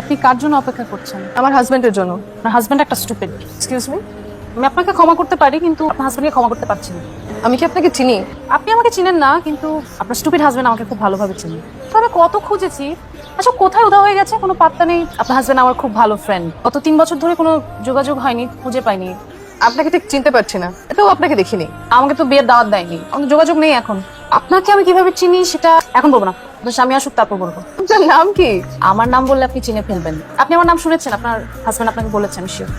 আপনি কার জন্য অপেক্ষা করছেন? আমার হাজবেন্ডের জন্য। আমার হাজব্যান্ড একটা স্টুপিড এক্সকিউজ মি আমি আপনাকে ক্ষমা করতে পারি, কিন্তু আপনার হাজব্যান্ডকে ক্ষমা করতে পারছি না। আমি কি আপনাকে চিনি? আপনি আমাকে চিনেন না, কিন্তু আপনার স্টুপিড হাজবেন্ড আমাকে খুব ভালোভাবে চিনি। তো আমি কত খুঁজেছি? আচ্ছা কোথায় উদা হয়ে গেছে? কোনো পাত্তা নেই। আপনার হাজবেন্ড আমার খুব ভালো ফ্রেন্ড গত তিন বছর ধরে কোনো যোগাযোগ হয়নি, খুঁজে পাইনি। আপনাকে ঠিক চিনতে পারছি না। এটাও আপনাকে দেখিনি। আমাকে তো বিয়ের দাওয়াত দেয়নি। যোগাযোগ নেই এখন। আপনাকে আমি কীভাবে চিনি সেটা এখন বলব না। আপনার স্বামী আসুক তারপর বলব। আপনার নাম কি? আমার নাম বললে আপনি চিনে ফেলবেন। আপনি আমার নাম শুনেছেন আপনার হাজবেন্ড আপনাকে বলেছে আমি শিওর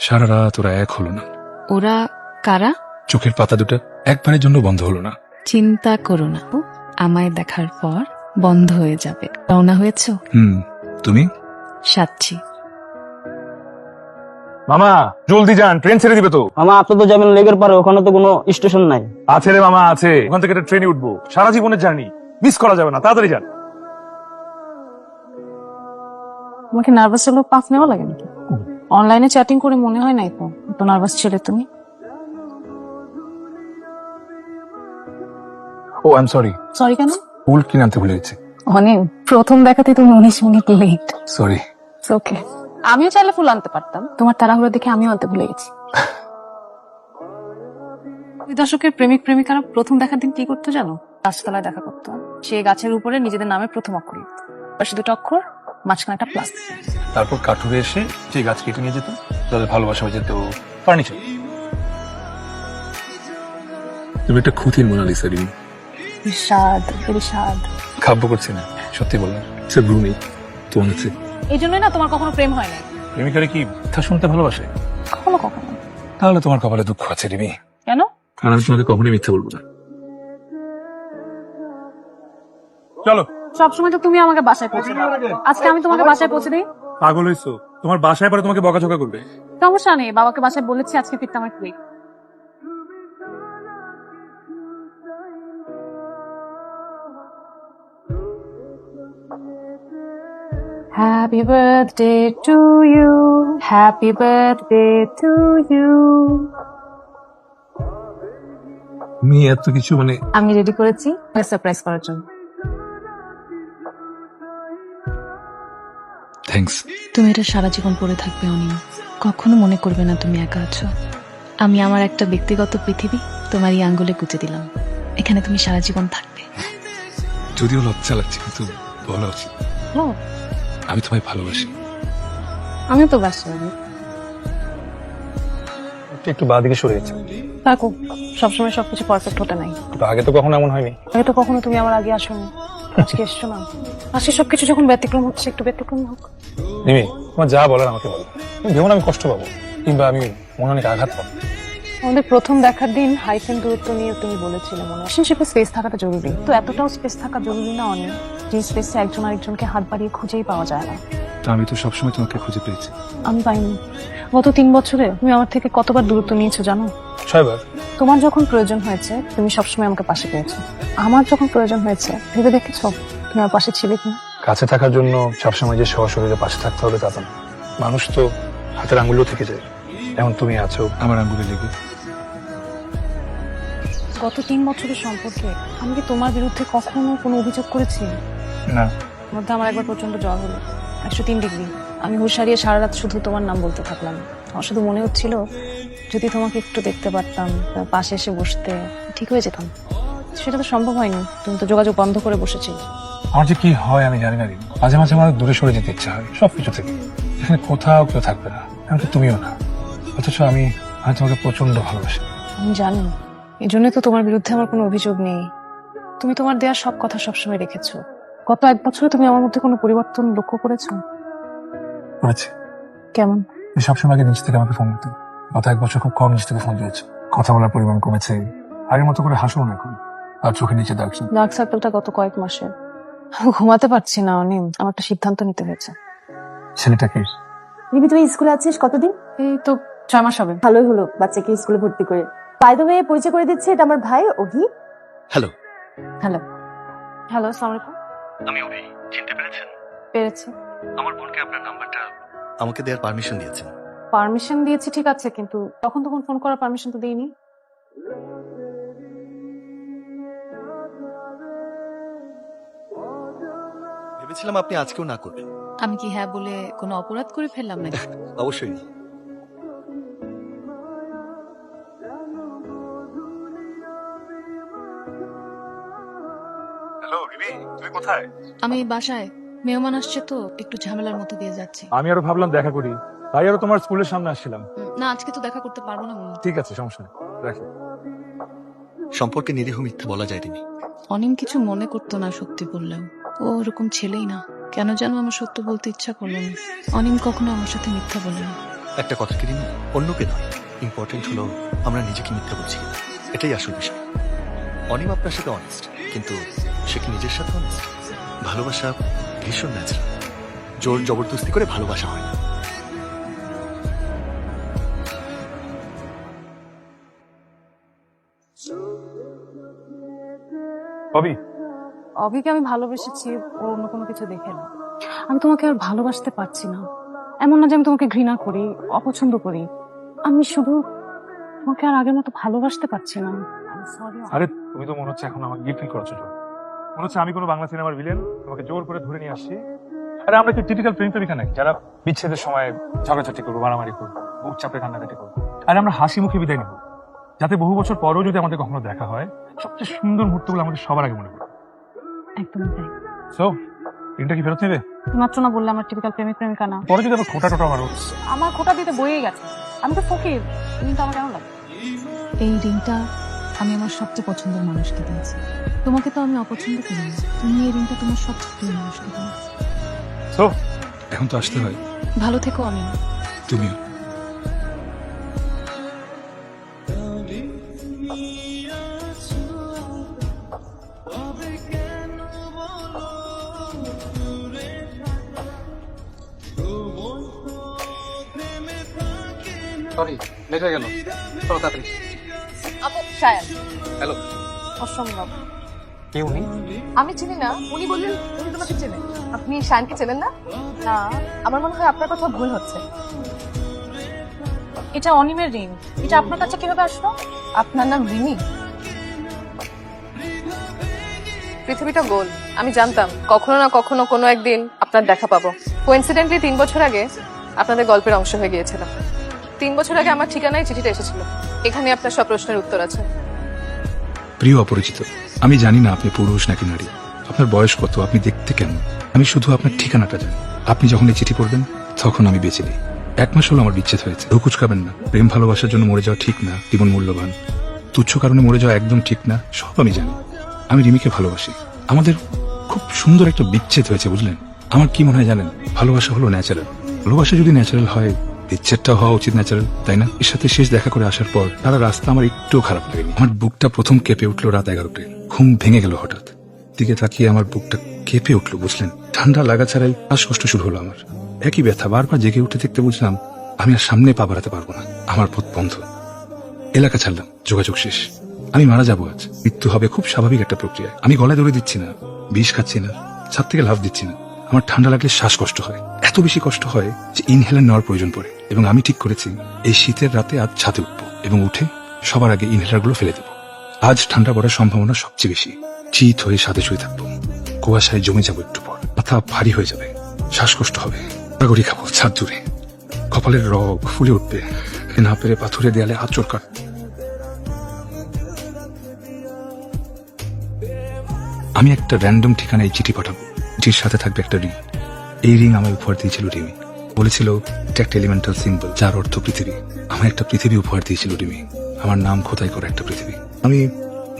সারা রাত ওরা এক হলো না। ওরা কারা? চোখের পাতা দুটো একবারের জন্য বন্ধ হলো না। চিন্তা করো না ও আমায় দেখার পর বন্ধ হয়ে যাবে। রওনা হয়েছ? হুম তুমি? সাচ্ছি মামা জলদি যান ট্রেন ছেড়ে দিবে তো। মামা আপনি তো যাবেন লেগের পারে ওখানে তো কোনো স্টেশন নাই। আছে রে মামা আছে। ওখান থেকে একটা ট্রেনে উঠবো। সারা জীবনের জার্নি। মিস করা যাবে না তাড়াতাড়ি যান। তোমাকে নার্ভাস হলেও পাফ নেওয়া লাগে নাকি? অনলাইনে চ্যাটিং করে মনে হয় নাই তো তো নার্ভাস ছিলে তুমি? ও আই এম সরি সরি কেন? ফুল কি নামতে ভুলে গেছি। অনেক প্রথম দেখাতে তুমি উনিশ মিনিট লেট সরি ওকে আমিও চাইলে ফুল আনতে পারতাম। তোমার তাড়াহুড়ো দেখে আমিও আনতে ভুলে গেছি। ওই দশকের প্রেমিক প্রেমিকারা প্রথম দেখার দিন কি করতো জানো? গাছতলায় দেখা করতো। সে গাছের উপরে নিজেদের নামে প্রথম অক্ষর লিখত। পাশে দুটো অক্ষর মাঝখানে একটা প্লাস তারপর কাঠুরে এসে যে গাছ কেটে নিয়ে যেত তাদের ভালোবাসা হয়ে যেত ফার্নিচার তুমি একটা খুঁতির মোনালিসা রিমি। বিষাদ বিষাদ খাব্য করছি না সত্যি বললাম। সে ব্রুনি তোমার হচ্ছে এই জন্যই না তোমার কখনো প্রেম হয় নাই প্রেমিকারে কি কথা শুনতে ভালোবাসে? কখনো কখনো। তাহলে তোমার কপালে দুঃখ আছে রিমি। কেন? কারণ আমি তোমাকে কখনোই মিথ্যা বলব না। চলো। সবসময় তো তুমি আমাকে বাসায় পৌঁছে দাও। আজকে আমি তোমাকে বাসায় পৌঁছে দিই? পাগল হইছো। তোমার বাসায় পরে তোমাকে বকাঝকা করবে। সমস্যা নেই বাবাকে বাসায় বলেছি আজকে ফিরতে আমার quick Happy birthday to you. Happy birthday to you. তুমি এত কিছু মানে আমি রেডি করেছি সারপ্রাইজ করার জন্য। থ্যাঙ্কস তুমি এটা সারা জীবন পড়ে থাকবে অনিম কখনো মনে করবে না তুমি একা আছো। আমি আমার একটা ব্যক্তিগত পৃথিবী তোমার এই আঙ্গুলে গুঁজে দিলাম। এখানে তুমি সারা জীবন থাকবে। যদিও লজ্জা লাগছে কিন্তু বলা উচিত। ও, আমি তোমায় ভালোবাসি। আমিও তো আমি একটু বাঁ দিকে সরে গেছে থাকো। সবসময় সবকিছু পারফেক্ট হতে নাই। আগে তো কখনো এমন হয়নি। আগে তো কখনো তুমি আমার আগে আসোনি। আজকে এসছো না। আজকে সবকিছু যখন ব্যতিক্রম হচ্ছে একটু ব্যতিক্রম হোক। রিমি তোমার যা বলার আমাকে বলো। তুমি ভেবো না আমি কষ্ট পাবো। কিংবা আমি মনে অনেক আঘাত পাবো। আমাদের প্রথম দেখার দিন হাইফেন দূরত্ব নিয়ে তুমি বলেছিলে মনে রিলেশনশিপে স্পেস থাকাটা জরুরি। তো এতটাও স্পেস থাকা জরুরি না অনেক। যে স্পেসে একজন আরেকজনকে হাত বাড়িয়ে খুঁজেই পাওয়া যায় না। তা আমি তো সবসময় তোমাকে খুঁজে পেয়েছি। আমি পাইনি। গত তিন বছরে তুমি আমার থেকে কতবার দূরত্ব নিয়েছো জানো? ছয়বার। তোমার যখন প্রয়োজন হয়েছে তুমি সবসময় আমাকে পাশে পেয়েছ। আমার যখন প্রয়োজন হয়েছে ভেবে দেখেছ তুমি আমার পাশে ছিলে কিনা? কাছে থাকার জন্য সবসময় যে সশরীরে পাশে থাকতে হবে তা তো না। মানুষ তো হাতের আঙ্গুলও থেকে যায়। এমন তুমি আছো। আমার আঙ্গুলে লেগে। গত তিন বছরের সম্পর্কে আমি কি তোমার বিরুদ্ধে কখনো কোনো অভিযোগ করেছি? না। মধ্যে আমার একবার প্রচণ্ড জ্বর হলো একশো তিন ডিগ্রি। আমি হুশ হারিয়ে সারা রাত শুধু তোমার নাম বলতে থাকলাম। আমার শুধু মনে হচ্ছিল যদি তোমাকে একটু দেখতে পারতাম পাশে এসে বসতে ঠিক হয়ে যেতাম। সেটা তো সম্ভব হয়নি। তুমি তো যোগাযোগ বন্ধ করে বসেছিলে। আমার যে কি হয় আমি জানি না। মাঝে মাঝে আমার দূরে সরে যেতে ইচ্ছা হয় সবকিছু থেকে। এখানে কোথাও কেউ থাকবে না এমনকি তুমিও না। অথচ আমি আমি তোমাকে প্রচণ্ড ভালোবাসি। আমি জানি। এই জন্য তো তোমার বিরুদ্ধে আমার কোনো অভিযোগ নেই। তুমি তোমার দেওয়ার সব কথা সবসময় রেখেছো। গত এক বছরে তুমি আমার মধ্যে কোনো পরিবর্তন লক্ষ্য করেছ? করেছি। কেমন? তুমি সবসময় আগে নিজ থেকে আমাকে ফোন দিতে। গত এক বছর খুব কম নিজ থেকে ফোন দিয়েছ। কথা বলার পরিমাণ কমেছে। আগের মতো করে হাসো না এখন। আর চোখে নিচে দাগছে ডার্ক সার্কেলটা গত কয়েক মাসে। আমি ঘুমাতে পারছি না অনিম। আমার একটা সিদ্ধান্ত নিতে হয়েছে। ছেলেটাকে রিমি তুমি স্কুলে আছিস কতদিন? এই তো ছয় মাস হবে। ভালোই হলো বাচ্চাকে স্কুলে ভর্তি করে। বাই দ্য ওয়ে পরিচয় করে দিচ্ছে এটা আমার ভাই অভি। হ্যালো হ্যালো আসসালামু আলাইকুম। আমি অভি চিনতে পেরেছেন? পেরেছি আমার বোনকে আপনার নাম্বারটা আমাকে দেওয়ার পারমিশন দিয়েছেন। পারমিশন দিয়েছি ঠিক আছে কিন্তু তখন তখন ফোন করার পারমিশন তো দেইনি। ভেবেছিলাম আপনি আজকেও না করবেন। আমি কি হ্যাঁ বলে কোনো অপরাধ করে ফেললাম নাকি? অবশ্যই না। কোথায়? আমি বাসায়। মেহমান আসছে তো একটু ঝামেলার মধ্যে দিয়ে যাচ্ছি। আমি আরও ভাবলাম দেখা করি। তাই আরও তোমার স্কুলের সামনে আসছিলাম। না আজকে তো দেখা করতে পারব না মনি ঠিক আছে সমস্যা নেই। রাখি। সম্পর্কে নিরীহ মিথ্যা বলা যায় তিনি অনিম কিছু মনে করতো না সত্যি বললেও। ও ওরকম ছেলেই না। কেন যেন আমার সত্য বলতে ইচ্ছা করল না। অনিম কখনো আমার সাথে মিথ্যা বলে না। একটা কথা কি রিমি? অন্যকে নয়। ইম্পর্টেন্ট হলো আমরা নিজেকে মিথ্যা বলছি এটাই আসল বিষয়। অনিম আপনার সাথে অনেস্ট কিন্তু সে কি নিজের সাথে অনেস্ট ভালোবাসা ভীষণ ন্যাচারাল জোর জবরদস্তি করে ভালোবাসা হয় না। কবি অভিকে আমি ভালোবেসেছি ও অন্য কোনো কিছু দেখে না। আমি তোমাকে আর ভালোবাসতে পারছি না। এমন না যে আমি তোমাকে ঘৃণা করি অপছন্দ করি। আমি শুধু তোমাকে আর আগের মতো ভালোবাসতে পারছি না। সরি আরে তুমি তো মনে হচ্ছে এখন আমাকে গিফট করছ তো। মনে হচ্ছে আমি কোনো বাংলা সিনেমার ভিলেন তোমাকে জোর করে ধরে নিয়ে আসছি। আরে আমরা কি টিপিক্যাল প্রেম প্রেমিকা নাকি যারা বিচ্ছেদের সময় ঝগড়াঝাটি করব মারামারি করব বুক চাপে কান্নাকাটি করব। আরে আমরা হাসি মুখে বিদায় নেব যাতে বহু বছর পরেও যদি আমাদের কখনো দেখা হয় সবচেয়ে সুন্দর মুহূর্তগুলো আমাদের সবার আগে মনে পড়ে। একদমই তাই। সো ঋণটা কি ফেরত নেবে? মাত্র না বললে আমার টিপিক্যাল প্রেমিক প্রেমিকা না পরে যদি আবার খোটা টোটা মারো। আমার খোটা দিতে বইয়ে গেছে। আমি তো ফকির কিন্তু আমার কেন লাগে? এই রিংটা আমি আমার সবচেয়ে পছন্দের মানুষকে দিয়েছি। তোমাকে তো আমি অপছন্দ করি না। তুমি এই রিংটা তোমার সবচেয়ে প্রিয় মানুষকে দিয়েছি। সো এখন তো আসতে হয়। ভালো থেকো আমি তুমিও। সরি লেট হয়ে গেল। চলো তাড়াতাড়ি। সায়ান হ্যালো। অসম্ভব। কে উনি? আমি চিনি না। উনি বললেন উনি তোমাকে চেনেন আপনি শায়নকে চেনেন না? না আমার মনে হয় আপনার কথা ভুল হচ্ছে। এটা অনিমের ঋণ এটা আপনার কাছে কীভাবে আসলো? আপনার নাম রিমি। পৃথিবীটা গোল। আমি জানতাম কখনো না কখনো কোনো একদিন আপনার দেখা পাবো। কোইন্সিডেন্টলি তিন বছর আগে আপনাদের গল্পের অংশ হয়ে গিয়েছিলাম তিন বছর আগে আমার ঠিকানায় চিঠিটা এসেছিল। এখানে আপনার সব প্রশ্নের উত্তর আছে। প্রিয় অপরিচিত, আমি জানি না আপনি পুরুষ নাকি নারী। আপনার বয়স কত, আপনি দেখতে কেমন? আমি শুধু আপনার ঠিকানাটা জানি। আপনি যখন এই চিঠি পড়বেন, তখন আমি বেঁচে নেই। এক মাস হলো আমার বিচ্ছেদ হয়েছে। হুকুচ খাবেন না। প্রেম ভালোবাসার জন্য মরে যাওয়া ঠিক না, জীবন মূল্যবান। তুচ্ছ কারণে মরে যাওয়া একদম ঠিক না, সব আমি জানি। আমি রিমিকে ভালোবাসি। আমাদের খুব সুন্দর একটা বিচ্ছেদ হয়েছে, বুঝলেন? আমার কি মনে হয় জানেন? ভালোবাসা হলো ন্যাচারাল ভালোবাসা যদি ন্যাচারাল হয় বিচ্ছেদটা হওয়া উচিত ন্যাচারাল তাই না? এর সাথে শেষ দেখা করে আসার পর তারা রাস্তা আমার একটুও খারাপ লাগেনি। আমার বুকটা প্রথম কেঁপে উঠল রাত এগারোটায়। ঘুম ভেঙে গেল হঠাৎ। দিকে তাকিয়ে আমার বুকটা কেঁপে উঠল, বুঝলেন? ঠান্ডা লাগা ছাড়াই শ্বাসকষ্ট শুরু হলো আমার। একই ব্যথা, বারবার জেগে উঠে দেখতে বুঝলাম আমি আর সামনে পা বাড়াতে পারব না। আমার পথ বন্ধ। এলাকা ছাড়লাম, যোগাযোগ শেষ। আমি মারা যাব আজ। মৃত্যু হবে খুব স্বাভাবিক একটা প্রক্রিয়া আমি গলায় ধরে দিচ্ছি না, বিষ খাচ্ছি না, ছাদ থেকে লাভ দিচ্ছি না। আমার ঠান্ডা লাগলে শ্বাসকষ্ট হয়। এত বেশি কষ্ট হয় যে ইনহেলার নেওয়ার প্রয়োজন পড়ে। এবং আমি ঠিক করেছি, এই শীতের রাতে আজ ছাদে উঠবো এবং উঠে সবার আগে ইনহেলারগুলো ফেলে দেবো। আজ ঠান্ডা পড়ার সম্ভাবনা সবচেয়ে বেশি। চিত হয়ে সাথে শুয়ে থাকব। কুয়াশায় জমে যাব একটু পর। মাথা ভারী হয়ে যাবে। শ্বাসকষ্ট হবে। গড়ি খাব ছাদ জুড়ে। কপালের রগ ফুলে উঠবে। না পেরে পাথুরে দেয়ালে আচর কাট আমি একটা র্যান্ডম ঠিকানায় চিঠি পাঠাবো। চিঠির সাথে থাকবে একটা রিং এই রিং আমায় উপহার দিয়েছিল রিমি। বলেছিল, এটা একটা এলিমেন্টাল সিম্বল যার অর্থ পৃথিবী। আমার একটা পৃথিবী উপহার দিয়েছিল রিমি। আমার নাম খোদাই করা একটা পৃথিবী। আমি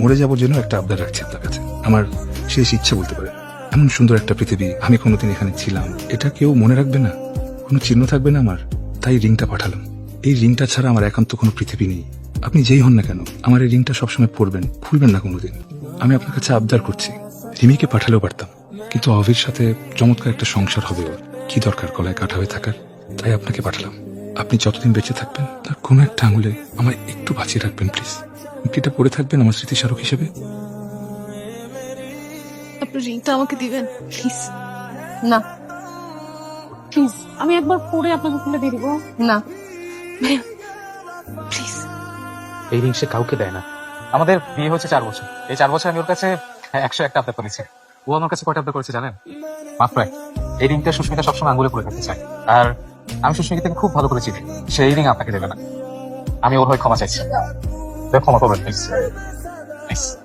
মরে যাব জন্য একটা আবদার রাখছি আপনার কাছে। আমার শেষ ইচ্ছে বলতে পারে এমন সুন্দর একটা পৃথিবী আমি কোনোদিন এখানে ছিলাম। এটা কেউ মনে রাখবে না। কোনো চিহ্ন থাকবে না আমার। তাই রিংটা পাঠালাম। এই রিংটা ছাড়া আমার একান্ত কোনো পৃথিবী নেই। আপনি যেই হন না কেন, আমার এই রিংটা সবসময় পড়বেন, ভুলবেন না কোনোদিন। আমি আপনার কাছে আবদার করছি। রিমিকে পাঠালেও পারতাম। কিন্তু অভির সাথে চমৎকার একটা সংসার হবে ওর। কি দরকার গলায় কাটা হয়ে থাকার? তাই আপনাকে পাঠালাম। আপনি যতদিন বেঁচে থাকবেন তার কোনো একটা আঙুলে আমায় একটু বাঁচিয়ে রাখবেন প্লিজ এটা পড়ে থাকবেন আমার স্মৃতিস্মারক হিসেবে? আপনার রিংটা আমাকে দিবেন প্লিজ না। প্লিজ আমি একবার পরে আপনাকে খুলে দিয়ে দিব। না। প্লিজ এই রিং সে কাউকে দেয় না। আমাদের বিয়ে হচ্ছে চার বছর। এই চার বছর আমি ওর কাছে একশো একটা আবদার করেছি। ও আমার কাছে কয়টা করেছে জানেন? মাত্র এক। এই রিংটা সুস্মিতা সবসময় আঙুলে পরে থাকতে চায়। আর আমি সুস্মিতাকে খুব ভালো করে চিনি সেই রিং আপনাকে দেবে না। আমি ওর হয়ে ক্ষমা চাইছি। ক্ষমা করবেন, প্লিজ। প্লিজ।